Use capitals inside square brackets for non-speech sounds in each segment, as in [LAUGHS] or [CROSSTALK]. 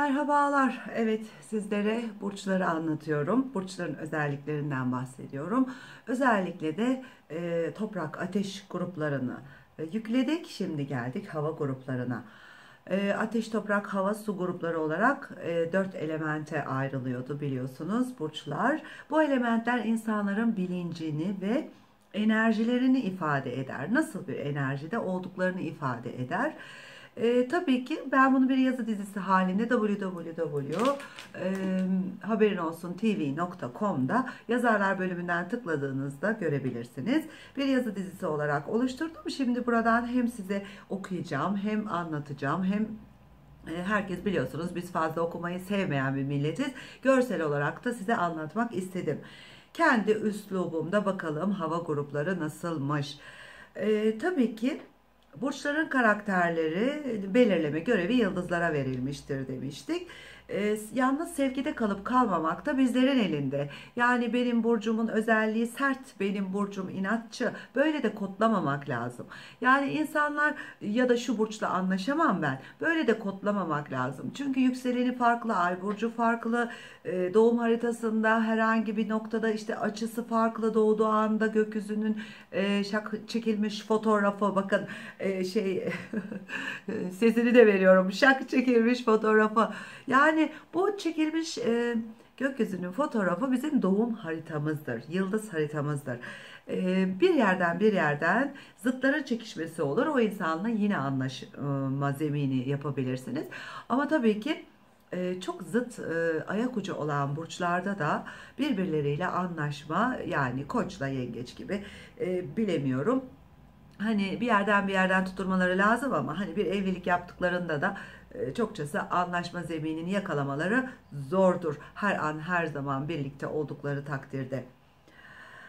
Merhabalar. Evet sizlere burçları anlatıyorum. Burçların özelliklerinden bahsediyorum. Özellikle de e, toprak ateş gruplarını e, yükledik. Şimdi geldik hava gruplarına. E, ateş, toprak, hava, su grupları olarak e, dört elemente ayrılıyordu biliyorsunuz burçlar. Bu elementler insanların bilincini ve enerjilerini ifade eder. Nasıl bir enerjide olduklarını ifade eder. E, tabii ki ben bunu bir yazı dizisi halinde www e, haberin olsun tv.com'da yazarlar bölümünden tıkladığınızda görebilirsiniz. Bir yazı dizisi olarak oluşturdum. Şimdi buradan hem size okuyacağım hem anlatacağım hem e, Herkes biliyorsunuz biz fazla okumayı sevmeyen bir milletiz. Görsel olarak da size anlatmak istedim. Kendi üslubumda bakalım hava grupları nasılmış. Ee, tabii ki Burçların karakterleri belirleme görevi yıldızlara verilmiştir demiştik. E, yalnız sevgide kalıp kalmamak da bizlerin elinde. Yani benim burcumun özelliği sert, benim burcum inatçı. Böyle de kodlamamak lazım. Yani insanlar ya da şu burçla anlaşamam ben. Böyle de kodlamamak lazım. Çünkü yükseleni farklı, ay burcu farklı. E, doğum haritasında herhangi bir noktada işte açısı farklı doğduğu anda gökyüzünün e, şak çekilmiş fotoğrafı bakın e, şey [LAUGHS] sesini de veriyorum şak çekilmiş fotoğrafı yani bu çekilmiş e, gökyüzünün fotoğrafı bizim doğum haritamızdır yıldız haritamızdır. E, bir yerden bir yerden zıtların çekişmesi olur. O insanla yine anlaşma zemini yapabilirsiniz. Ama tabii ki e, çok zıt e, ayak ucu olan burçlarda da birbirleriyle anlaşma yani koçla yengeç gibi e, bilemiyorum. Hani bir yerden bir yerden tutturmaları lazım ama hani bir evlilik yaptıklarında da çokçası anlaşma zeminini yakalamaları zordur. Her an her zaman birlikte oldukları takdirde.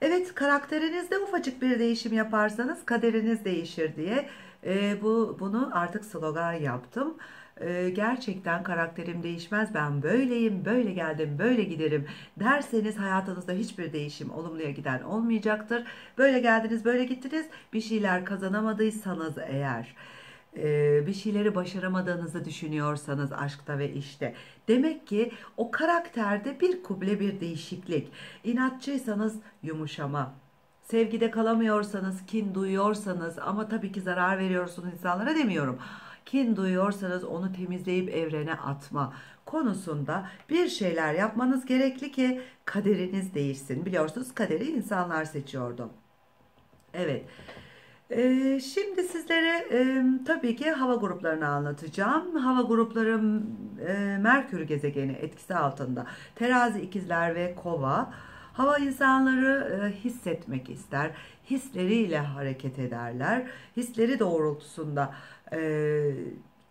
Evet karakterinizde ufacık bir değişim yaparsanız kaderiniz değişir diye e, bu bunu artık slogan yaptım. E, gerçekten karakterim değişmez ben böyleyim böyle geldim böyle giderim derseniz hayatınızda hiçbir değişim olumluya giden olmayacaktır. Böyle geldiniz böyle gittiniz bir şeyler kazanamadıysanız eğer e, bir şeyleri başaramadığınızı düşünüyorsanız aşkta ve işte demek ki o karakterde bir kuble bir değişiklik inatçıysanız yumuşama sevgide kalamıyorsanız kin duyuyorsanız ama tabii ki zarar veriyorsunuz insanlara demiyorum kin duyuyorsanız onu temizleyip evrene atma konusunda bir şeyler yapmanız gerekli ki kaderiniz değişsin. Biliyorsunuz kaderi insanlar seçiyordu. Evet. Ee, şimdi sizlere tabii ki hava gruplarını anlatacağım. Hava grupları e, Merkür gezegeni etkisi altında. Terazi, ikizler ve kova. Hava insanları e, hissetmek ister. Hisleriyle hareket ederler. Hisleri doğrultusunda e,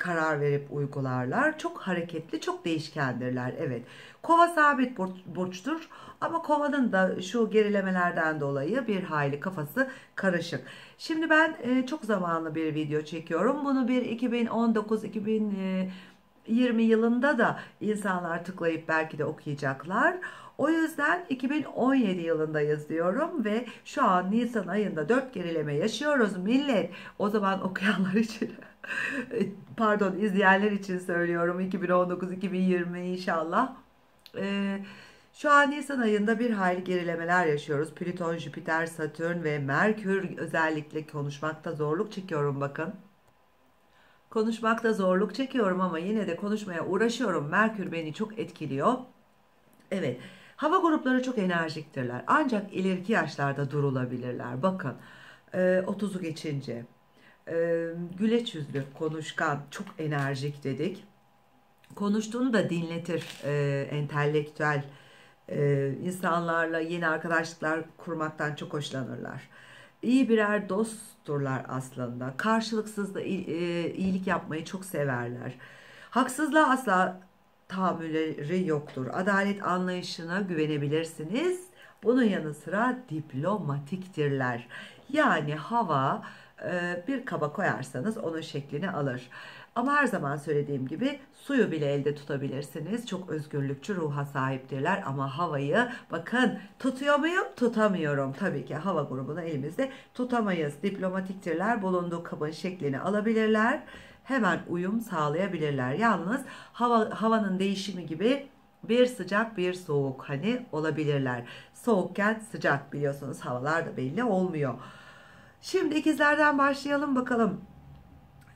karar verip uygularlar. Çok hareketli, çok değişkendirler. Evet. Kova sabit burçtur ama kovanın da şu gerilemelerden dolayı bir hayli kafası karışık. Şimdi ben e, çok zamanlı bir video çekiyorum. Bunu bir 2019 2020 yılında da insanlar tıklayıp belki de okuyacaklar. O yüzden 2017 yılındayız diyorum ve şu an Nisan ayında 4 gerileme yaşıyoruz millet. O zaman okuyanlar için [LAUGHS] pardon izleyenler için söylüyorum 2019-2020 inşallah. Ee, şu an Nisan ayında bir hayli gerilemeler yaşıyoruz. Plüton, Jüpiter, Satürn ve Merkür özellikle konuşmakta zorluk çekiyorum bakın. Konuşmakta zorluk çekiyorum ama yine de konuşmaya uğraşıyorum. Merkür beni çok etkiliyor. Evet. Hava grupları çok enerjiktirler. Ancak ileriki yaşlarda durulabilirler. Bakın 30'u e, geçince e, güleç yüzlü, konuşkan, çok enerjik dedik. Konuştuğunu da dinletir, e, entelektüel insanlarla yeni arkadaşlıklar kurmaktan çok hoşlanırlar. İyi birer dostturlar aslında. Karşılıksız da iyilik yapmayı çok severler. Haksızlığa asla tahammülleri yoktur. Adalet anlayışına güvenebilirsiniz. Bunun yanı sıra diplomatiktirler. Yani hava e, bir kaba koyarsanız onun şeklini alır. Ama her zaman söylediğim gibi suyu bile elde tutabilirsiniz. Çok özgürlükçü ruha sahiptirler ama havayı bakın tutuyor muyum? Tutamıyorum. Tabii ki hava grubunu elimizde tutamayız. Diplomatiktirler. Bulunduğu kabın şeklini alabilirler hemen uyum sağlayabilirler. Yalnız hava, havanın değişimi gibi bir sıcak bir soğuk hani olabilirler. Soğukken sıcak biliyorsunuz havalar da belli olmuyor. Şimdi ikizlerden başlayalım bakalım.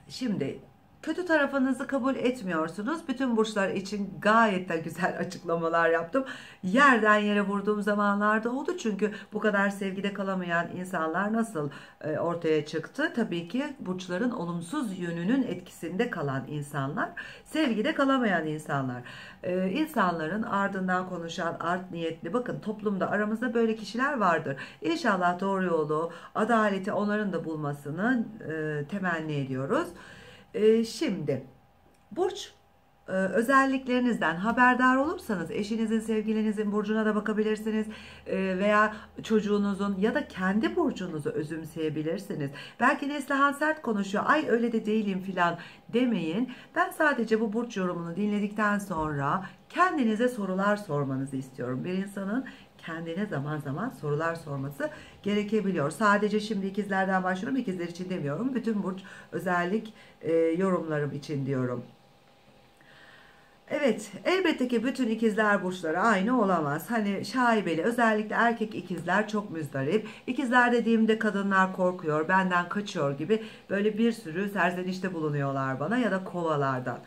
Şimdi kötü tarafınızı kabul etmiyorsunuz. Bütün burçlar için gayet de güzel [LAUGHS] açıklamalar yaptım. Yerden yere vurduğum zamanlarda oldu. Çünkü bu kadar sevgide kalamayan insanlar nasıl e, ortaya çıktı? Tabii ki burçların olumsuz yönünün etkisinde kalan insanlar, sevgide kalamayan insanlar. Ee, insanların ardından konuşan art niyetli, bakın toplumda aramızda böyle kişiler vardır. İnşallah doğru yolu, adaleti onların da bulmasını e, temenni ediyoruz. E, şimdi burç e, özelliklerinizden haberdar olursanız eşinizin, sevgilinizin burcuna da bakabilirsiniz e, veya çocuğunuzun ya da kendi burcunuzu özümseyebilirsiniz. Belki Neslihan sert konuşuyor, ay öyle de değilim filan demeyin. Ben sadece bu burç yorumunu dinledikten sonra kendinize sorular sormanızı istiyorum. Bir insanın kendine zaman zaman sorular sorması gerekebiliyor. Sadece şimdi ikizlerden başlıyorum. İkizler için demiyorum. Bütün burç özellik e, yorumlarım için diyorum. Evet, elbette ki bütün ikizler burçları aynı olamaz. Hani şaibeli, özellikle erkek ikizler çok müzdarip. İkizler dediğimde kadınlar korkuyor, benden kaçıyor gibi böyle bir sürü serzenişte bulunuyorlar bana ya da kovalardan.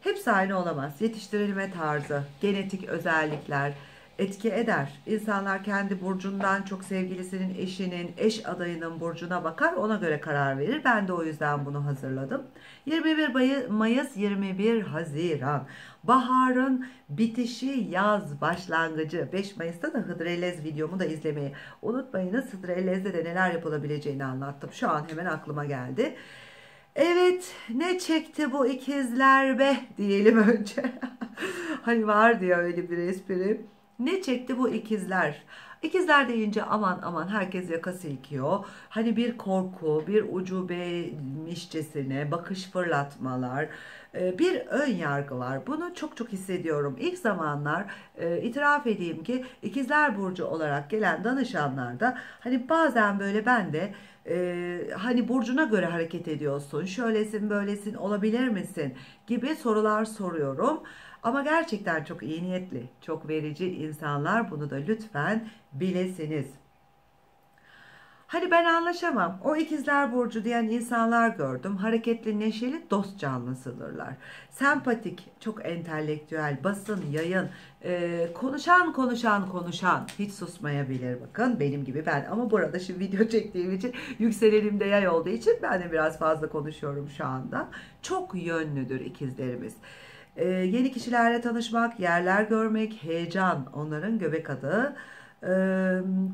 Hepsi aynı olamaz. Yetiştirilme tarzı, genetik özellikler, etki eder. İnsanlar kendi burcundan çok sevgilisinin, eşinin, eş adayının burcuna bakar, ona göre karar verir. Ben de o yüzden bunu hazırladım. 21 Mayıs 21 Haziran. Baharın bitişi, yaz başlangıcı. 5 Mayıs'ta da Hıdrellez videomu da izlemeyi unutmayınız. Hıdrellez'de de neler yapılabileceğini anlattım. Şu an hemen aklıma geldi. Evet ne çekti bu ikizler be diyelim önce. [LAUGHS] hani var diye öyle bir espri. Ne çekti bu ikizler? İkizler deyince aman aman herkes yaka silkiyor. Hani bir korku, bir ucubeymişçesine bakış fırlatmalar, e, bir ön yargı var. Bunu çok çok hissediyorum. İlk zamanlar e, itiraf edeyim ki ikizler burcu olarak gelen danışanlarda hani bazen böyle ben de e, hani burcuna göre hareket ediyorsun, şöylesin böylesin olabilir misin gibi sorular soruyorum. Ama gerçekten çok iyi niyetli, çok verici insanlar bunu da lütfen bilesiniz. Hani ben anlaşamam. O ikizler burcu diyen insanlar gördüm. Hareketli, neşeli, dost canlısıdırlar. Sempatik, çok entelektüel, basın, yayın, e, konuşan, konuşan, konuşan. Hiç susmayabilir bakın benim gibi ben. Ama burada şimdi video çektiğim için yükselelimde yay olduğu için ben de biraz fazla konuşuyorum şu anda. Çok yönlüdür ikizlerimiz. Ee, yeni kişilerle tanışmak, yerler görmek, heyecan onların göbek adı. Ee,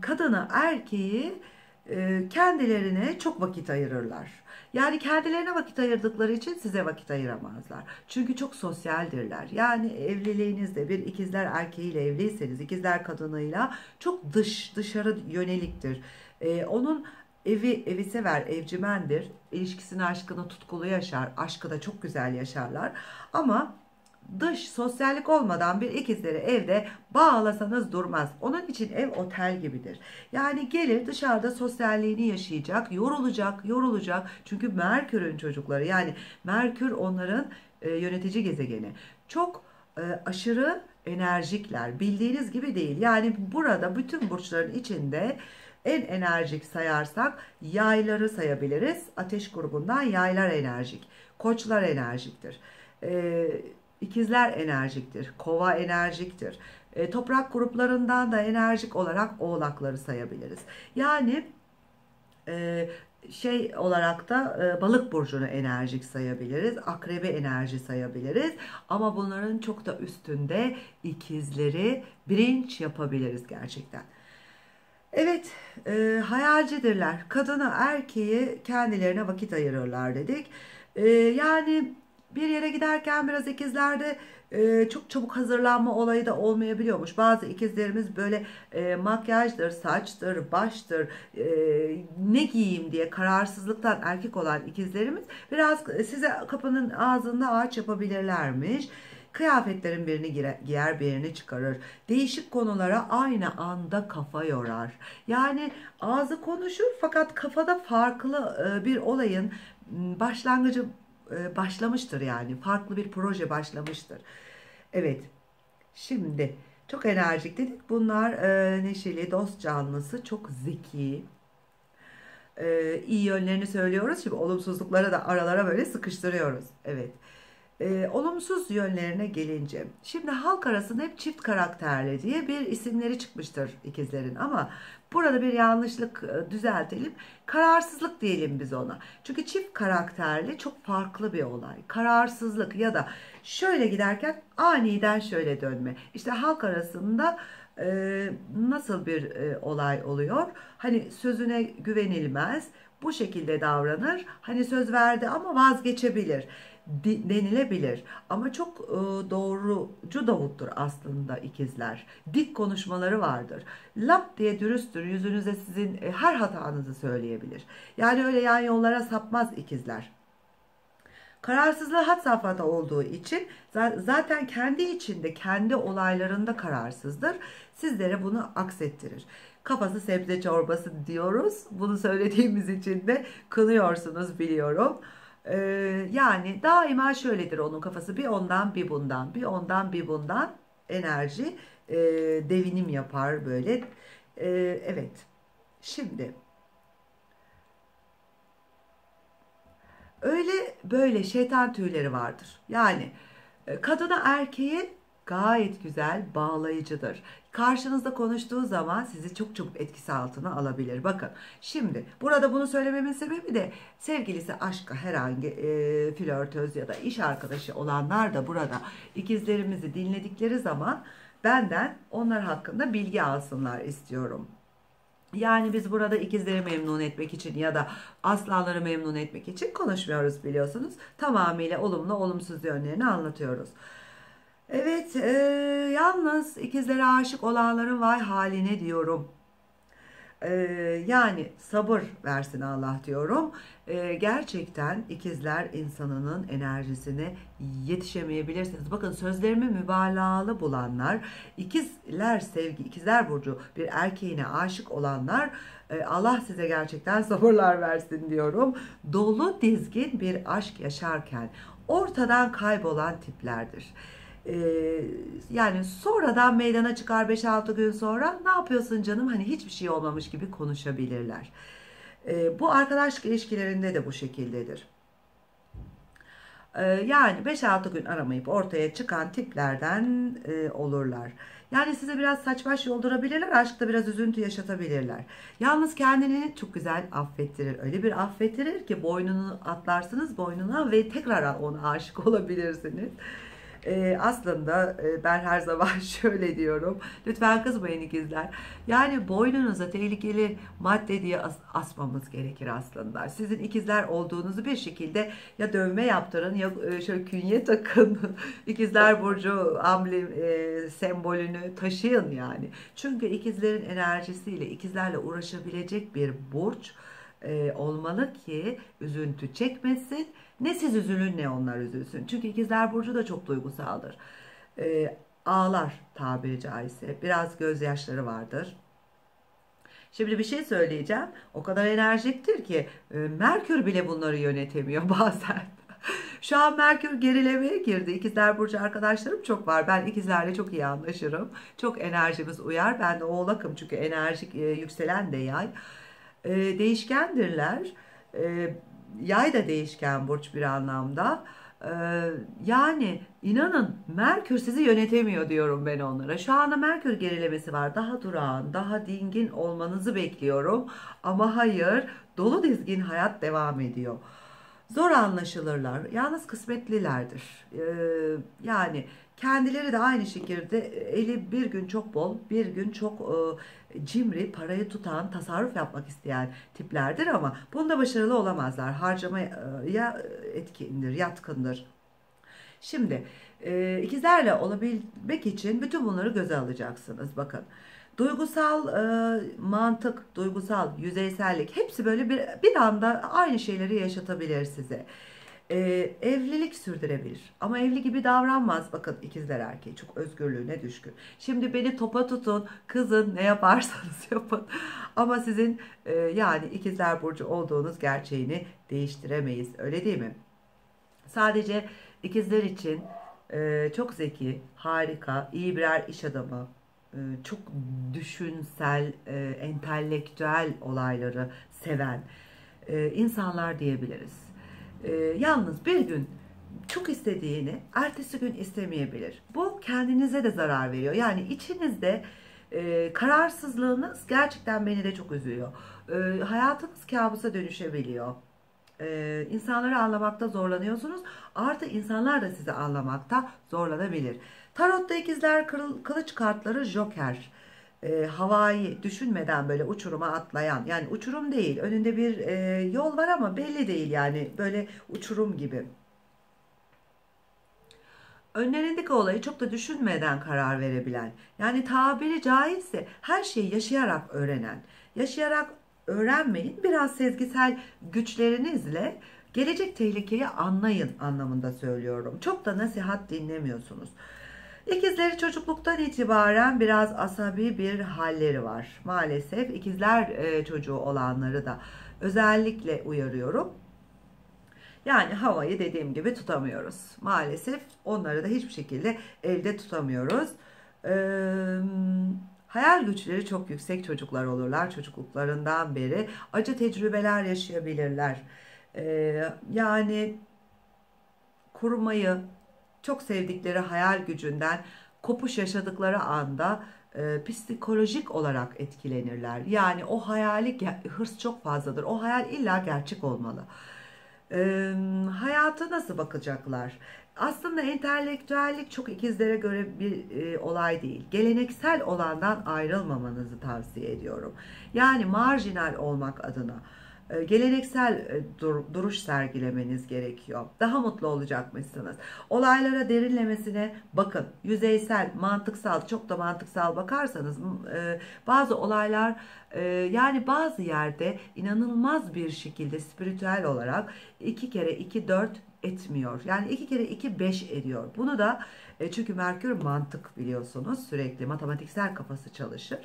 kadını, erkeği e, kendilerine çok vakit ayırırlar. Yani kendilerine vakit ayırdıkları için size vakit ayıramazlar. Çünkü çok sosyaldirler. Yani evliliğinizde bir ikizler erkeğiyle evliyseniz, ikizler kadınıyla çok dış, dışarı yöneliktir. Ee, onun evi evi sever, evcimendir. İlişkisini, aşkını tutkulu yaşar. Aşkı da çok güzel yaşarlar. Ama dış sosyallik olmadan bir ikizleri evde bağlasanız durmaz. Onun için ev otel gibidir. Yani gelir dışarıda sosyalliğini yaşayacak, yorulacak, yorulacak. Çünkü Merkür'ün çocukları yani Merkür onların e, yönetici gezegeni. Çok e, aşırı enerjikler. Bildiğiniz gibi değil. Yani burada bütün burçların içinde en enerjik sayarsak yayları sayabiliriz. Ateş grubundan yaylar enerjik. Koçlar enerjiktir. Ee, İkizler enerjiktir. Kova enerjiktir. E, toprak gruplarından da enerjik olarak oğlakları sayabiliriz. Yani e, şey olarak da e, balık burcunu enerjik sayabiliriz. Akrebi enerji sayabiliriz. Ama bunların çok da üstünde ikizleri bilinç yapabiliriz gerçekten. Evet, e, hayalcidirler. Kadını, erkeği kendilerine vakit ayırırlar dedik. E, yani bir yere giderken biraz ikizlerde e, çok çabuk hazırlanma olayı da olmayabiliyormuş. Bazı ikizlerimiz böyle e, makyajdır, saçtır, baştır, e, ne giyeyim diye kararsızlıktan erkek olan ikizlerimiz biraz size kapının ağzında ağaç yapabilirlermiş. Kıyafetlerin birini giyer, birini çıkarır. Değişik konulara aynı anda kafa yorar. Yani ağzı konuşur fakat kafada farklı e, bir olayın başlangıcı e, başlamıştır yani. Farklı bir proje başlamıştır. Evet. Şimdi çok enerjik dedik. Bunlar e, neşeli, dost canlısı, çok zeki. E, iyi yönlerini söylüyoruz. Şimdi olumsuzlukları da aralara böyle sıkıştırıyoruz. Evet. E, olumsuz yönlerine gelince. Şimdi halk arasında hep çift karakterli diye bir isimleri çıkmıştır ikizlerin ama burada bir yanlışlık e, düzeltelim. Kararsızlık diyelim biz ona. Çünkü çift karakterli çok farklı bir olay. Kararsızlık ya da şöyle giderken aniden şöyle dönme. İşte halk arasında e, nasıl bir e, olay oluyor? Hani sözüne güvenilmez. Bu şekilde davranır. Hani söz verdi ama vazgeçebilir denilebilir. Ama çok e, doğrucu Davut'tur aslında ikizler. Dik konuşmaları vardır. Lap diye dürüsttür. Yüzünüze sizin e, her hatanızı söyleyebilir. Yani öyle yan yollara sapmaz ikizler. Kararsızlığı had safhada olduğu için zaten kendi içinde, kendi olaylarında kararsızdır. Sizlere bunu aksettirir. Kafası sebze çorbası diyoruz. Bunu söylediğimiz için de kınıyorsunuz biliyorum. Ee, yani daima şöyledir onun kafası bir ondan bir bundan bir ondan bir bundan enerji e, devinim yapar böyle. E, evet şimdi öyle böyle şeytan tüyleri vardır. Yani e, kadına erkeğe gayet güzel bağlayıcıdır. Karşınızda konuştuğu zaman sizi çok çok etkisi altına alabilir. Bakın şimdi burada bunu söylememin sebebi de sevgilisi aşka herhangi e, flörtöz ya da iş arkadaşı olanlar da burada ikizlerimizi dinledikleri zaman benden onlar hakkında bilgi alsınlar istiyorum. Yani biz burada ikizleri memnun etmek için ya da aslanları memnun etmek için konuşmuyoruz biliyorsunuz. Tamamıyla olumlu olumsuz yönlerini anlatıyoruz. Evet, e, yalnız ikizlere aşık olanların vay haline diyorum. E, yani sabır versin Allah diyorum. E, gerçekten ikizler insanının enerjisine yetişemeyebilirsiniz. Bakın sözlerimi mübalağalı bulanlar, ikizler sevgi, ikizler burcu bir erkeğine aşık olanlar e, Allah size gerçekten [LAUGHS] sabırlar versin diyorum. Dolu dizgin bir aşk yaşarken ortadan kaybolan tiplerdir. Ee, yani sonradan meydana çıkar 5-6 gün sonra ne yapıyorsun canım hani hiçbir şey olmamış gibi konuşabilirler. Ee, bu arkadaşlık ilişkilerinde de bu şekildedir. Ee, yani 5-6 gün aramayıp ortaya çıkan tiplerden e, olurlar. Yani size biraz saç baş yoldurabilirler, aşkta biraz üzüntü yaşatabilirler. Yalnız kendini çok güzel affettirir. Öyle bir affettirir ki boynunu atlarsınız boynuna ve tekrar ona aşık [LAUGHS] olabilirsiniz. Ee, aslında e, ben her zaman [LAUGHS] şöyle diyorum. Lütfen kızmayın ikizler. Yani boynunuza tehlikeli madde diye as asmamız gerekir aslında. Sizin ikizler olduğunuzu bir şekilde ya dövme yaptırın ya e, şöyle künye takın. [LAUGHS] ikizler burcu amblem e, sembolünü taşıyın yani. Çünkü ikizlerin enerjisiyle ikizlerle uğraşabilecek bir burç e, olmalı ki üzüntü çekmesin. Ne siz üzülün ne onlar üzülsün. Çünkü ikizler burcu da çok duygusaldır. E, ağlar tabiri caizse. Biraz gözyaşları vardır. Şimdi bir şey söyleyeceğim. O kadar enerjiktir ki e, Merkür bile bunları yönetemiyor [LAUGHS] bazen. Şu an Merkür gerilemeye girdi. İkizler Burcu arkadaşlarım çok var. Ben ikizlerle çok iyi anlaşırım. Çok enerjimiz uyar. Ben de oğlakım çünkü enerjik e, yükselen de yay e, değişkendirler. E, yay da değişken burç bir anlamda. E, yani inanın Merkür sizi yönetemiyor diyorum ben onlara. Şu anda Merkür gerilemesi var. Daha durağan, daha dingin olmanızı bekliyorum. Ama hayır, dolu dizgin hayat devam ediyor. Zor anlaşılırlar. Yalnız kısmetlilerdir. Ee, yani kendileri de aynı şekilde eli bir gün çok bol, bir gün çok e, cimri, parayı tutan, tasarruf yapmak isteyen tiplerdir ama bunda başarılı olamazlar. Harcamaya etkindir, yatkındır. Şimdi e, ikizlerle olabilmek için bütün bunları göze alacaksınız. Bakın. Duygusal e, mantık, duygusal yüzeysellik hepsi böyle bir, bir anda aynı şeyleri yaşatabilir size. E, evlilik sürdürebilir ama evli gibi davranmaz. Bakın ikizler erkeği çok özgürlüğüne düşkün. Şimdi beni topa tutun, kızın ne yaparsanız [LAUGHS] yapın. Ama sizin e, yani ikizler burcu olduğunuz gerçeğini değiştiremeyiz. Öyle değil mi? Sadece ikizler için e, çok zeki, harika, iyi birer iş adamı, e, çok düşünsel, e, entelektüel olayları seven e, insanlar diyebiliriz. E, yalnız bir gün çok istediğini ertesi gün istemeyebilir. Bu kendinize de zarar veriyor. Yani içinizde e, kararsızlığınız gerçekten beni de çok üzüyor. E, hayatınız kabusa dönüşebiliyor. E, insanları anlamakta zorlanıyorsunuz. Artı insanlar da sizi anlamakta zorlanabilir. Tarotta ikizler kılıç kartları joker. E, havayı düşünmeden böyle uçuruma atlayan yani uçurum değil önünde bir e, yol var ama belli değil yani böyle uçurum gibi önlerindeki olayı çok da düşünmeden karar verebilen, yani tabiri caizse her şeyi yaşayarak öğrenen, yaşayarak öğrenmeyin, biraz sezgisel güçlerinizle gelecek tehlikeyi anlayın anlamında söylüyorum. Çok da nasihat dinlemiyorsunuz. İkizleri çocukluktan itibaren biraz asabi bir halleri var. Maalesef ikizler e, çocuğu olanları da özellikle uyarıyorum. Yani havayı dediğim gibi tutamıyoruz. Maalesef onları da hiçbir şekilde elde tutamıyoruz. Ee, hayal güçleri çok yüksek çocuklar olurlar çocukluklarından beri. Acı tecrübeler yaşayabilirler. Ee, yani kurmayı çok sevdikleri hayal gücünden kopuş yaşadıkları anda e, psikolojik olarak etkilenirler. Yani o hayali hırs çok fazladır. O hayal illa gerçek olmalı e, hayata nasıl bakacaklar? Aslında entelektüellik çok ikizlere göre bir e, olay değil. Geleneksel olandan ayrılmamanızı tavsiye ediyorum. Yani marjinal olmak adına geleneksel e, duruş sergilemeniz gerekiyor. Daha mutlu olacakmışsınız. Olaylara derinlemesine bakın. Yüzeysel, mantıksal, çok da mantıksal bakarsanız e, bazı olaylar yani bazı yerde inanılmaz bir şekilde spiritüel olarak iki kere iki dört etmiyor. Yani iki kere iki beş ediyor. Bunu da çünkü Merkür mantık biliyorsunuz sürekli matematiksel kafası çalışır.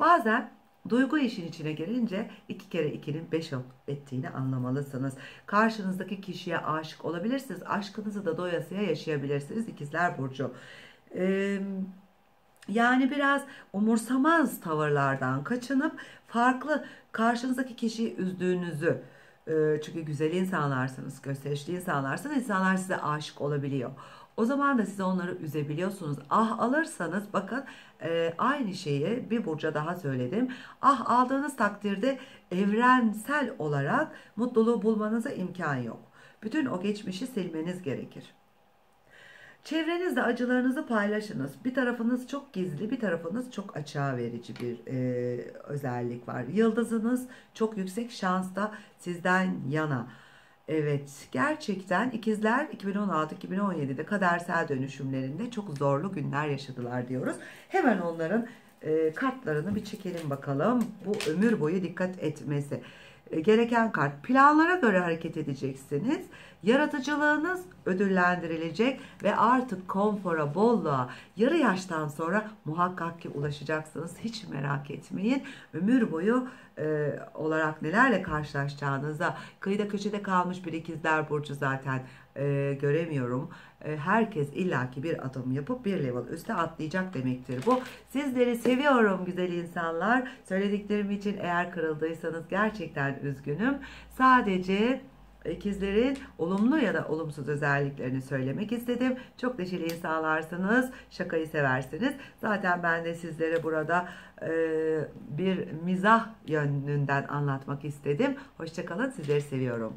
Bazen Duygu işin içine gelince iki kere ikinin beş ettiğini anlamalısınız. Karşınızdaki kişiye aşık olabilirsiniz. Aşkınızı da doyasıya yaşayabilirsiniz İkizler Burcu. Ee, yani biraz umursamaz tavırlardan kaçınıp farklı karşınızdaki kişiyi üzdüğünüzü çünkü güzel insanlarsınız, gösterişli insanlarsınız. insanlar size aşık olabiliyor. O zaman da siz onları üzebiliyorsunuz. Ah alırsanız bakın e, aynı şeyi bir burca daha söyledim. Ah aldığınız takdirde evrensel olarak mutluluğu bulmanıza imkan yok. Bütün o geçmişi silmeniz gerekir. Çevrenizde acılarınızı paylaşınız. Bir tarafınız çok gizli, bir tarafınız çok açığa verici bir e, özellik var. Yıldızınız çok yüksek şansta sizden yana. Evet, gerçekten ikizler 2016-2017'de kadersel dönüşümlerinde çok zorlu günler yaşadılar diyoruz. Hemen onların e, kartlarını bir çekelim bakalım. Bu ömür boyu dikkat etmesi e, gereken kart. Planlara göre hareket edeceksiniz. Yaratıcılığınız ödüllendirilecek ve artık konfora, bolluğa yarı yaştan sonra muhakkak ki ulaşacaksınız. Hiç merak etmeyin. Ömür boyu e, olarak nelerle karşılaşacağınıza kıyıda köşede kalmış bir ikizler burcu zaten e, göremiyorum. E, herkes illaki bir adım yapıp bir level üste atlayacak demektir bu. Sizleri seviyorum güzel insanlar. Söylediklerim için eğer kırıldıysanız gerçekten üzgünüm. Sadece ikizlerin olumlu ya da olumsuz özelliklerini söylemek istedim. Çok neşeli insanlarsınız, şakayı seversiniz. Zaten ben de sizlere burada e, bir mizah yönünden anlatmak istedim. Hoşçakalın, sizleri seviyorum.